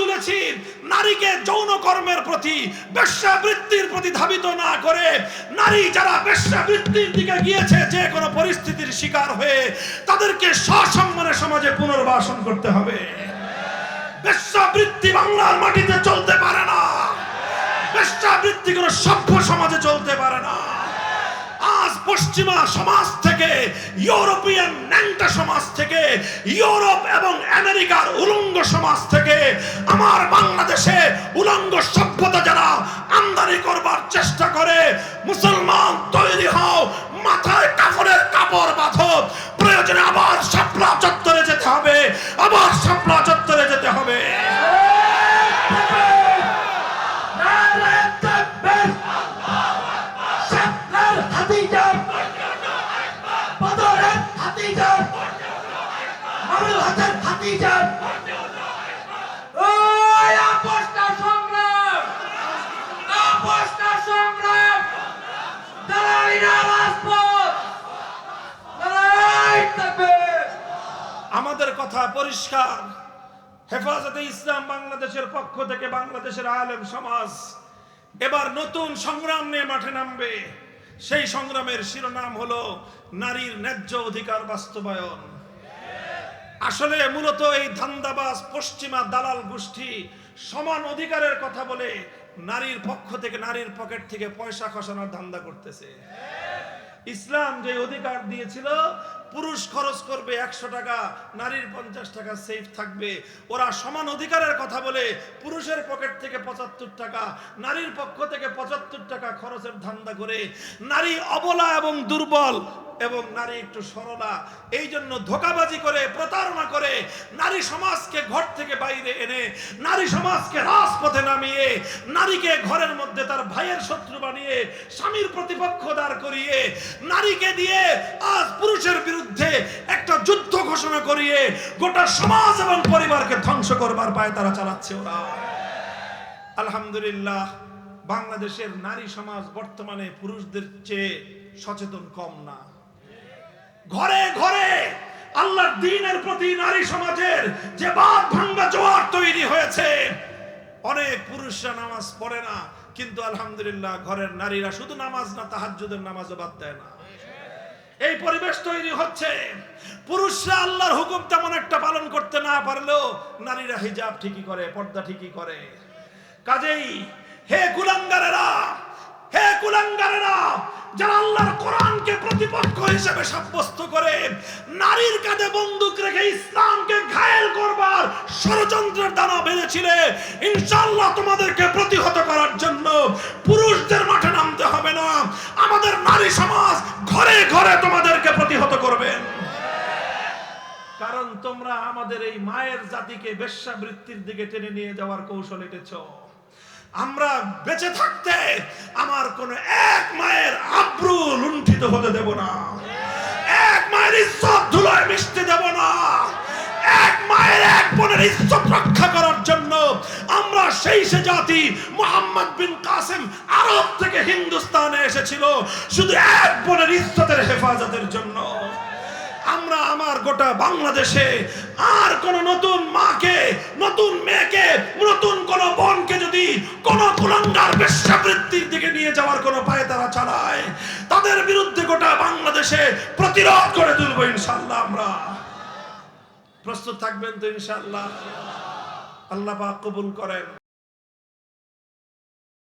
তুলেছি নারীকে যৌন কর্মের প্রতি, বেশ্যাবৃত্তির প্রতি ধাবিত না করে, নারী যারা বেশ্যাবৃত্তির দিকে গিয়েছে, যে কোনো পরিস্থিতির শিকার হয়ে তাদেরকে সসম্মানে সমাজে পুনর্বাসন করতে হবে। বেশ্যাবৃত্তি বাংলার মাটিতে চলতে পারে না। বেশ্যাবৃত্তি কোনো সভ্য সমাজে চলতে পারে না। পশ্চিমা সমাজ থেকে, ইউরোপিয়ান ন্যাংটা সমাজ থেকে, ইউরোপ এবং আমেরিকার উলঙ্গ সমাজ থেকে, আমার বাংলাদেশে উলঙ্গ সভ্যতা যারা আমদানি করবার চেষ্টা করে, মুসলমান তৈরি হও, মাথায় কাপড়ের কাপড় বাঁধো, প্রয়োজনে আবার সংগ্রাম। সংগ্রাম। আমাদের কথা পরিষ্কার। হেফাজতে ইসলাম বাংলাদেশের পক্ষ থেকে বাংলাদেশের আলেম সমাজ এবার নতুন সংগ্রাম নিয়ে মাঠে নামবে। সেই সংগ্রামের শিরোনাম হলো নারীর ন্যায্য অধিকার বাস্তবায়ন। আসলে মূলত এই ধান্দাবাজ পশ্চিমা দালাল গোষ্ঠী সমান অধিকারের কথা বলে নারীর পক্ষ থেকে, নারীর পকেট থেকে পয়সা খসানোর ধান্দা করতেছে। ইসলাম যে অধিকার দিয়েছিল, পুরুষ খরচ করবে একশো টাকা, নারীর পঞ্চাশ টাকা সেফ থাকবে। ওরা সমান অধিকারের কথা বলে পুরুষের পকেট থেকে পঁচাত্তর টাকা, নারীর পক্ষ থেকে পঁচাত্তর টাকা খরচের ধান্দা করে নারী অবলা এবং দুর্বল এবং নারী একটু সরলা। এই জন্য ধোকাবাজি করে, প্রতারণা করে নারী সমাজকে ঘর থেকে বাইরে এনে, নারী সমাজকে রাজপথে নামিয়ে, নারীকে ঘরের মধ্যে তার ভাইয়ের শত্রু বানিয়ে, স্বামীর প্রতিপক্ষ দাঁড় করিয়ে নারীকে দিয়ে আজ পুরুষের বিরুদ্ধে একটা যুদ্ধ ঘোষণা করিয়ে গোটা সমাজ এবং পরিবারকে ধ্বংস করবার পায়ে তারা চালাচ্ছে ওরা। আলহামদুলিল্লাহ, বাংলাদেশের নারী সমাজ বর্তমানে পুরুষদের চেয়ে সচেতন কম না। ঘরে ঘরে আল্লাহর দিনের প্রতি নারী সমাজের যে বাদ ভাঙ্গা জোয়ার তৈরি হয়েছে অনেক পুরুষরা নামাজ পড়ে না, কিন্তু আলহামদুলিল্লাহ ঘরের নারীরা শুধু নামাজ না, তাহাজ্জুদের নামাজও বাদ দেয় না। এই পরিবেশ তৈরি হচ্ছে। পুরুষরা আল্লাহর হুকুম তেমন একটা পালন করতে না পারলেও নারীরা হিজাব ঠিকই করে, পর্দা ঠিকই করে। কাজেই হে কুলাঙ্গারেরা হে কুলাঙ্গারেরা, যারা আল্লাহর কোরআনকে প্রতিপক্ষ হিসেবে সাব্যস্ত করে নারীর কাঁধে বন্দুক রেখে ইসলামকে ঘায়েল করবার ষড়যন্ত্রের দানা বেঁধেছিলে। ইনশাআল্লাহ তোমাদেরকে প্রতিহত করার জন্য পুরুষদের মাঠে নামতে হবে না। আমাদের নারী সমাজ ঘরে ঘরে তোমাদেরকে প্রতিহত করবেন কারণ তোমরা আমাদের এই মায়ের জাতিকে বেশ্যাবৃত্তির দিকে টেনে নিয়ে যাওয়ার কৌশল এটেছ। আমরা বেঁচে থাকতে আমার কোন এক মায়ের আব্রু লুণ্ঠিত হতে দেব না। মায়ের ইজ্জত ধুলোয় মিশতে দেব না। এক মায়ের এক বোনের ইজ্জত রক্ষা করার জন্য আমরা সেই সে জাতি মোহাম্মদ বিন কাসেম আরব থেকে হিন্দুস্তানে এসেছিল শুধু এক বোনের ইজ্জতের হেফাজতের জন্য। আমরা আমার গোটা বাংলাদেশে আর কোন নতুন মাকে, নতুন মেয়েকে, নতুন কোন বোনকে যদি কোন কুলাঙ্গার বাংলাদেশে প্রতিরোধ করে তুলবো ইনশাল্লাহ আমরা। প্রস্তুত থাকবেন তো ইনশাল্লাহ আল্লাহ কবুল করেন।